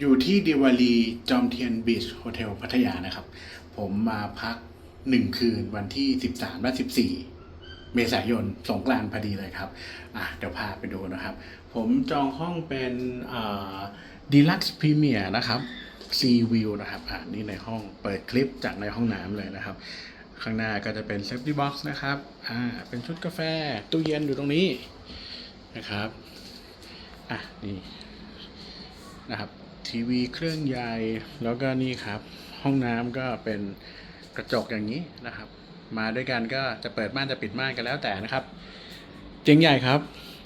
อยู่ที่ดิวารีจอมเทียนบีชโฮเทลพัทยานะครับ ผมมาพักหนึ่งคืนวันที่ 13และ14 เมษายนสงกรานต์พอดีเลยครับ อะเดี๋ยวพาไปดูนะครับ ผมจองห้องเป็นดีลักซ์พรีเมียร์นะครับซีวิวนะครับ อะนี่ในห้องเปิดคลิปจากในห้องน้ำเลยนะครับ ข้างหน้าก็จะเป็นเซฟตี้บ็อกซ์นะครับ อ่า เป็นชุดกาแฟ ตู้เย็นอยู่ตรงนี้นะครับ อะ นี่นะครับ ทีวีเครื่องใหญ่ แล้วก็นี่ครับ ห้องน้ำก็เป็นกระจกอย่างนี้นะครับ มาด้วยกันก็จะเปิดม่านจะปิดม่านกันแล้วแต่นะครับ เจ๋งใหญ่ครับ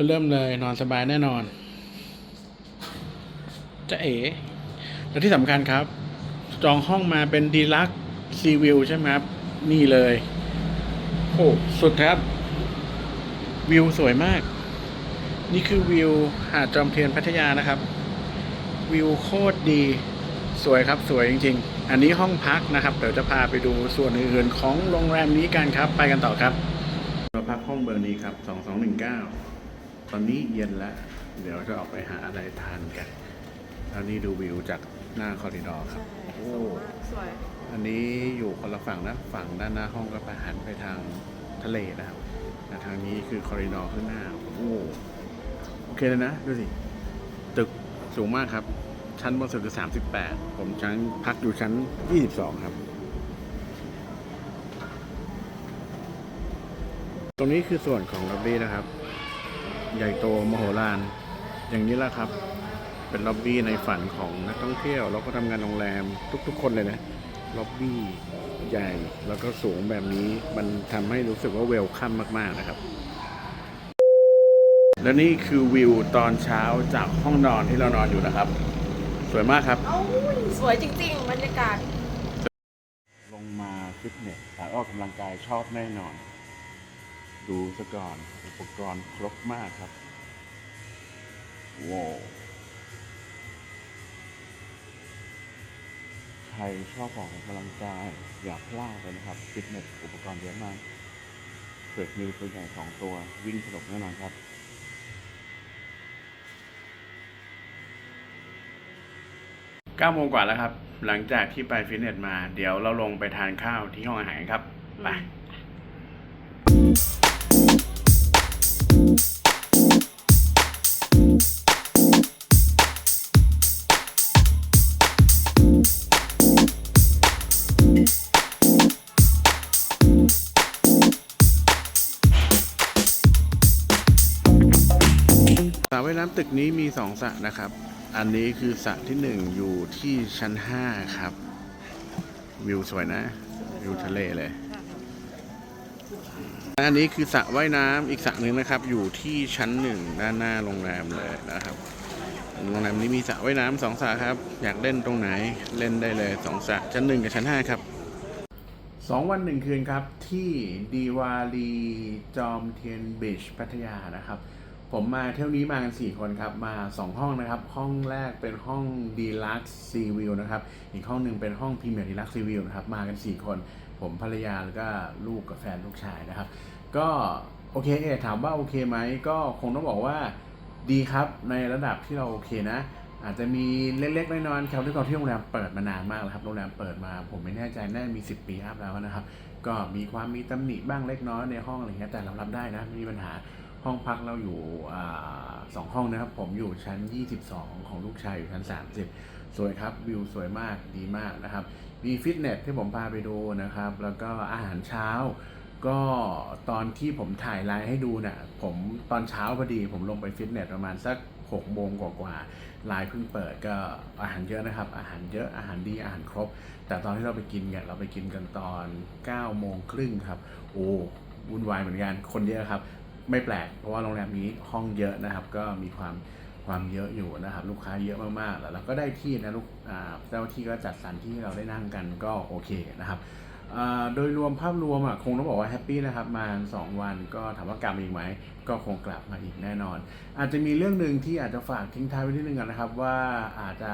เริ่มเลยนอนสบายแน่นอน จะเอ๋และที่สำคัญครับ จองห้องมาเป็นดีลักซีวิวใช่ไหมครับ นี่เลย โอ้สุดครับ วิวสวยมาก นี่คือวิวหาดจอมเทียนพัทยานะครับ วิวโคตรดีสวยครับสวยจริง ๆ อันนี้ห้องพักนะครับ เดี๋ยวจะพาไปดูส่วนอื่นๆของโรงแรมนี้กันครับ ไปกันต่อครับเราพักห้องเบอร์นี้ครับ 2219 ตอนนี้เย็นแล้ว เดี๋ยวจะออกไปหาอะไรทานกัน แล้วนี่ดูวิวจากหน้าคอริดอร์ครับ โอ้สวย อันนี้อยู่คนละฝั่งนะ ฝั่งด้านหน้าห้องก็ไปหันไปทางทะเลนะครับแต่ทางนี้คือคอริดอร์ข้างหน้า โอ้ โอเคเลยนะ ดูสิ ตึก สูงมากครับ ชั้นบนสุดคือ38 ผมชั้นพักอยู่ชั้น 22 ครับ ตรงนี้คือส่วนของล็อบบี้นะครับ ใหญ่โตมโหฬารอย่างนี้แหละครับ เป็นล็อบบี้ในฝันของนักท่องเที่ยว แล้วก็ทำงานโรงแรมทุกๆ คนเลยนะล็อบบี้ใหญ่แล้วก็สูงแบบนี้มันทำให้รู้สึกว่าเวลคัมมากๆนะครับ และนี่คือวิวตอนเช้าจากห้องนอนที่เรานอนอยู่นะครับ สวยมากครับ เอ้าสวยจริงๆบรรยากาศ ลงมาฟิตเนสสายออกกำลังกายชอบแน่นอน ดูซะก่อนอุปกรณ์ครบมากครับว้าวใครชอบออกกำลังกายอย่าพลาดเลยนะครับ ฟิตเนสอุปกรณ์เยอะมากเกิดมีตัวใหญ่สองตัววิ่งสนุกแน่นอนครับ เก้าโมงกว่าแล้วครับ หลังจากที่ไปฟิตเนสมา เดี๋ยวเราลงไปทานข้าวที่ห้องอาหารกันครับ ไปสระว่ายน้ำตึกนี้มีสองสระนะครับ อันนี้คือสระที่หนึ่งอยู่ที่ชั้นห้าครับ วิวสวยนะ วิวทะเลเลย อันนี้คือสระว่ายน้ำอีกสระหนึ่งนะครับ อยู่ที่ชั้นหนึ่งด้านหน้าโรงแรมเลยนะครับโรงแรมนี้มีสระว่ายน้ำสองสระครับ อยากเล่นตรงไหนเล่นได้เลยสองสระชั้นหนึ่งกับชั้นห้าครับสองวันหนึ่งคืนครับที่ดีวารีจอมเทียนบีชพัทยานะครับ ผมมาเที่ยวนี้มากัน 4 คนครับ มา 2 ห้องนะครับ ห้องแรกเป็นห้องดีลักซ์ซีวิวนะครับ อีกห้องหนึ่งเป็นห้องพรีเมียร์ดีลักซ์ซีวิวนะครับ มากัน 4 คน ผมภรรยาแล้วก็ลูกกับแฟนลูกชายนะครับ ก็โอเคเอถามว่าโอเคไหมก็คงต้องบอกว่าดีครับในระดับที่เราโอเคนะ อาจจะมีเล็กๆน้อยๆครับด้วยความที่โรงแรมเปิดมานานมากแล้วครับโรงแรมเปิดมา ผมไม่แน่ใจน่ามี 10 ปีอัพแล้วนะครับ ก็มีความมีตำหนิบ้างเล็กน้อยในห้องอะไรเงี้ยแต่เรารับได้นะไม่มีปัญหา ห้องพักเราอยู่อสองห้องนะครับ ผมอยู่ชั้น 22 ของลูกชายอยู่ชั้น 30 สวยครับวิวสวยมากดีมากนะครับ มีฟิตเนสที่ผมพาไปดูนะครับ แล้วก็อาหารเช้า ก็ตอนที่ผมถ่ายไลน์ให้ดูเนะ่ะผมตอนเช้าพอดี ผมลงไปฟิตเนสประมาณสัก6โมงกว่าๆไลน์เพิ่งเปิดก็อาหารเยอะนะครับ อาหารเยอะอาหารดีอาหารครบ แต่ตอนที่เราไปกินเนี่ยเราไปกินกันตอน9โมงครึ่งครับ โอ้วุ่นวายเหมือนกันคนเยอะครับ ไม่แปลก เพราะว่าโรงแรมนี้ห้องเยอะนะครับ ก็มีความความเยอะอยู่นะครับ ลูกค้าเยอะมากๆแล้วเราก็ได้ที่นะลูกอ่าเจ้าที่ก็จัดสรรที่เราได้นั่งกันก็โอเคนะครับอ่าโดยรวมภาพรวมอะคงต้องบอกว่าแฮปปี้นะครับมาสองวันก็ถามว่ากลับอีกไหม ก็คงกลับมาอีกแน่นอน อาจจะมีเรื่องหนึ่งที่อาจจะฝากทิ้งท้ายไว้นิดนึงก่อนนะครับ ว่าอาจจะ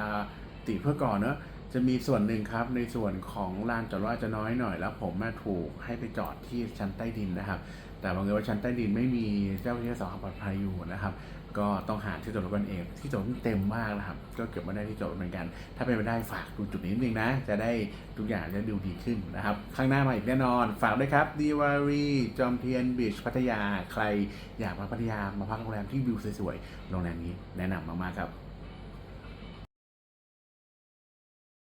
ติเพื่อก่อนเนอะ จะมีส่วนหนึ่งครับในส่วนของลานจอดรถอาจจะน้อยหน่อยแล้ว ผมมาถูกให้ไปจอดที่ชั้นใต้ดินนะครับ แต่บางเอิญว่าชั้นใต้ดินไม่มีเจ้าหน้าที่รักษาความปลอดภัยอยู่นะครับ ก็ต้องหาที่จอดรถกันเองที่จอดรถเต็มมากนะครับ ก็เก็บมาได้ที่จอดรถเหมือนกัน ถ้าเป็นไปได้ฝากดูจุดนี้นิดนึงนะ จะได้ทุกอย่างจะดูดีขึ้นนะครับ ข้างหน้ามาอีกแน่นอน ฝากด้วยครับดีวารีจอมเทียนบีชพัทยาใครอยากมาพัทยามาพักโรงแรมที่วิวสวยๆโรงแรมนี้แนะนำมากๆครับ